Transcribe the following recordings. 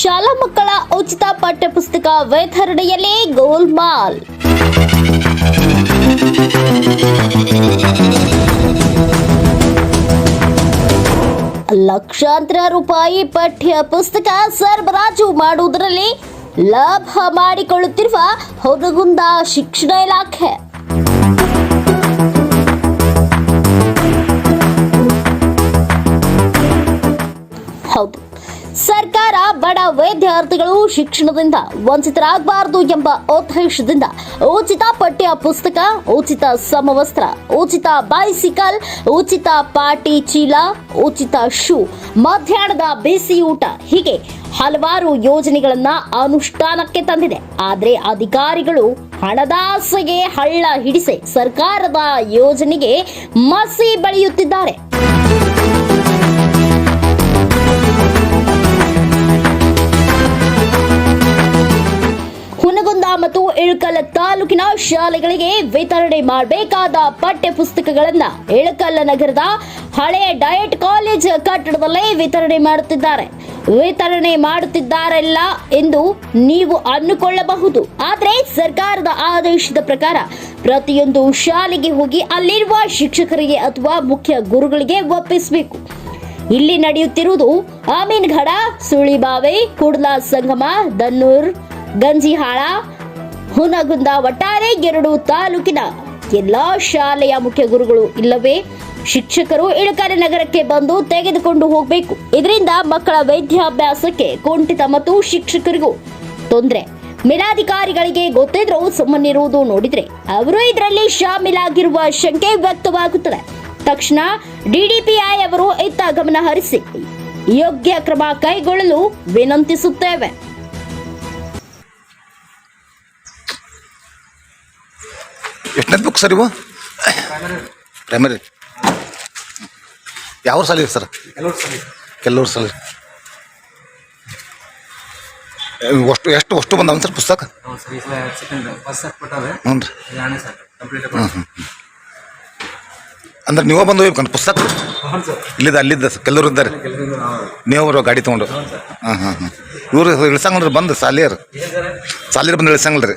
ಶಾಲಾ ಮಕ್ಕಳ ಉಚಿತ ಪಠ್ಯಪುಸ್ತಕ ವಿತರಣೆಯಲ್ಲಿ ಗೋಲ್ಮಾಲ್. ಲಕ್ಷಾಂತರ ರೂಪಾಯಿ ಪಠ್ಯ ಪುಸ್ತಕ ಸರಬರಾಜು ಮಾಡುವುದರಲ್ಲಿ ಲಾಭ ಮಾಡಿಕೊಳ್ಳುತ್ತಿರುವ ಹೊರಗುಂದ ಶಿಕ್ಷಣ ಇಲಾಖೆ. ಹೌದು. ಸರ್ಕಾರ ಬಡ ವಿದ್ಯಾರ್ಥಿಗಳು ಶಿಕ್ಷಣದಿಂದ ವಂಚಿತರಾಗಬಾರದು ಎಂಬ ಉದ್ದೇಶದಿಂದ ಉಚಿತ ಪಠ್ಯ ಪುಸ್ತಕ, ಉಚಿತ ಸಮವಸ್ತ್ರ, ಉಚಿತ ಬೈಸಿಕಲ್ ಉಚಿತ ಪಾಟಿ ಚೀಲ ಉಚಿತ ಶೂ ಮಧ್ಯಾಹ್ನದ ಬಿಸಿಯೂಟ ಹೀಗೆ ಹಲವಾರು ಯೋಜನೆಗಳನ್ನ ಅನುಷ್ಠಾನಕ್ಕೆ ತಂದಿದೆ. ಆದರೆ ಅಧಿಕಾರಿಗಳು ಹಣದಾಸೆಗೆ ಹಳ್ಳ ಹಿಡಿಸಿ ಸರ್ಕಾರದ ಯೋಜನೆಗೆ ಮಸಿ ಬಳಿಯುತ್ತಿದ್ದಾರೆ. ಮತ್ತು ಇಳಕಲ್ ತಾಲೂಕಿನ ಶಾಲೆಗಳಿಗೆ ವಿತರಣೆ ಮಾಡಬೇಕಾದ ಪಠ್ಯ ಪುಸ್ತಕಗಳನ್ನ ಇಳಕಲ್ ನಗರದ ಹಳೆಯ ಡಯಟ್ ಕಾಲೇಜ್ ಕಟ್ಟಡದಲ್ಲೇ ವಿತರಣೆ ಮಾಡುತ್ತಿದ್ದಾರೆ. ವಿತರಣೆ ಮಾಡುತ್ತಿದ್ದಾರಲ್ಲ ಎಂದು ನೀವು ಅಂದುಕೊಳ್ಳಬಹುದು ಆದರೆ ಸರ್ಕಾರದ ಆದೇಶದ ಪ್ರಕಾರ ಪ್ರತಿಯೊಂದು ಶಾಲೆಗೆ ಹೋಗಿ ಅಲ್ಲಿರುವ ಶಿಕ್ಷಕರಿಗೆ ಅಥವಾ ಮುಖ್ಯ ಗುರುಗಳಿಗೆ ಒಪ್ಪಿಸಬೇಕು. ಇಲ್ಲಿ ನಡೆಯುತ್ತಿರುವುದು ಆಮೀನ್ಗಢ ಸುಳಿಬಾವೆ ಕುಡ್ಲಾ ಸಂಗಮ, ದನ್ನೂರ್, ಗಂಜಿಹಾಳ ಹುನಗುಂದ ಒಟ್ಟಾರೆ ಎರಡು ತಾಲೂಕಿನ ಎಲ್ಲಾ ಶಾಲೆಯ ಮುಖ್ಯ ಗುರುಗಳು ಇಲ್ಲವೇ? ಶಿಕ್ಷಕರು ಇಳಕರೆ ನಗರಕ್ಕೆ ಬಂದು ತೆಗೆದುಕೊಂಡು ಹೋಗಬೇಕು. ಇದರಿಂದ ಮಕ್ಕಳ ವೈದ್ಯಾಭ್ಯಾಸಕ್ಕೆ ಕುಂಠಿತ ಮತ್ತು ಶಿಕ್ಷಕರಿಗೂ ತೊಂದರೆ. ಮೇಲಾಧಿಕಾರಿಗಳಿಗೆ ಗೊತ್ತಿದ್ರೂ ಸುಮ್ಮನಿರುವುದು ನೋಡಿದ್ರೆ ಅವರು ಇದರಲ್ಲಿ ಶಾಮೀಲಾಗಿರುವ ಶಂಕೆ ವ್ಯಕ್ತವಾಗುತ್ತದೆ. ತಕ್ಷಣ ಡಿಡಿಪಿಐ ಅವರು ಇತ್ತ ಗಮನ ಹರಿಸಿ ಯೋಗ್ಯ ಕ್ರಮ ಕೈಗೊಳ್ಳಲು ವಿನಂತಿಸುತ್ತೇವೆ. ಎಷ್ಟನೇ ಬುಕ್ ಸರ್ ಇವು? ಪ್ರೈಮರಿ ಯಾವ ಸಾಲಿ ಸರ್ ಕೆಲವ್ರು ಸಾಲಿ ಅಷ್ಟು, ಎಷ್ಟು, ಅಷ್ಟು ಬಂದವ ಸರ್ ಪುಸ್ತಕ? ಹ್ಞೂ ಹ್ಞೂ ರೀ ಸೆಟ್ ಕಂಪ್ಲೀಟ್ ಅಂದ್ರೆ ನೀವು ಬಂದು ಹೋಗ್ಬೇಕು ಪುಸ್ತಕ? ಹ್ಞೂ ಇಲ್ಲಿದ್ದ ಅಲ್ಲಿದ್ದ ಕೆಲವರು ಇದ್ದಾರೆ. ಕೆಲವರಿಂದ ನಾವು ಗಾಡಿ ತೊಗೊಂಡು. ಹಾಂ ಹಾಂ ಹಾಂ ಇವರು ಇಳಿಸಂಗಲ್ರಿ, ಬಂದು ಸಾಲಿಯರು. ಸಾಲಿಯರು ಬಂದು ಇಳ್ಸಂಗಲ್ರಿ.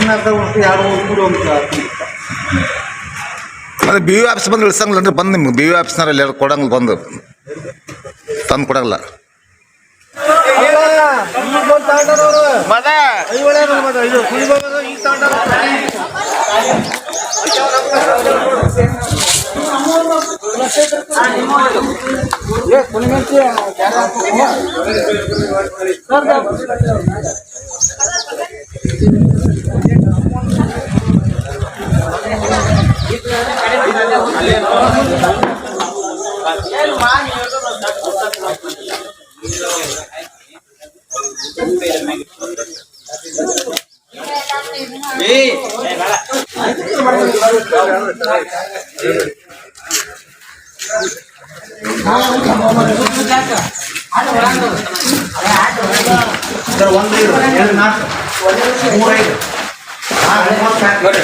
ಉಂಟು ಮೂರು ಅದೇ ಬಿ ಯು ಆಫೀಸ್ ಬಂದು ಇಳಿಸಂಗಿಲ್ಲ ಅಂದ್ರೆ ಬಂದು ನಿಮ್ಗೆ. ಬಿ ಯು ಆಫೀಸ್ನಾರ ಎಲ್ಲಾರು ಕೊಡಂಗಿಲ್ಲ ಬಂದು. ತಂದು ಕೊಡಂಗಿಲ್ಲ. ಸರ್. ನಾಲ್ಕು ಮೂರು ಐದು ಆರು ಮೂವತ್ತು ನೋಡ್ರಿ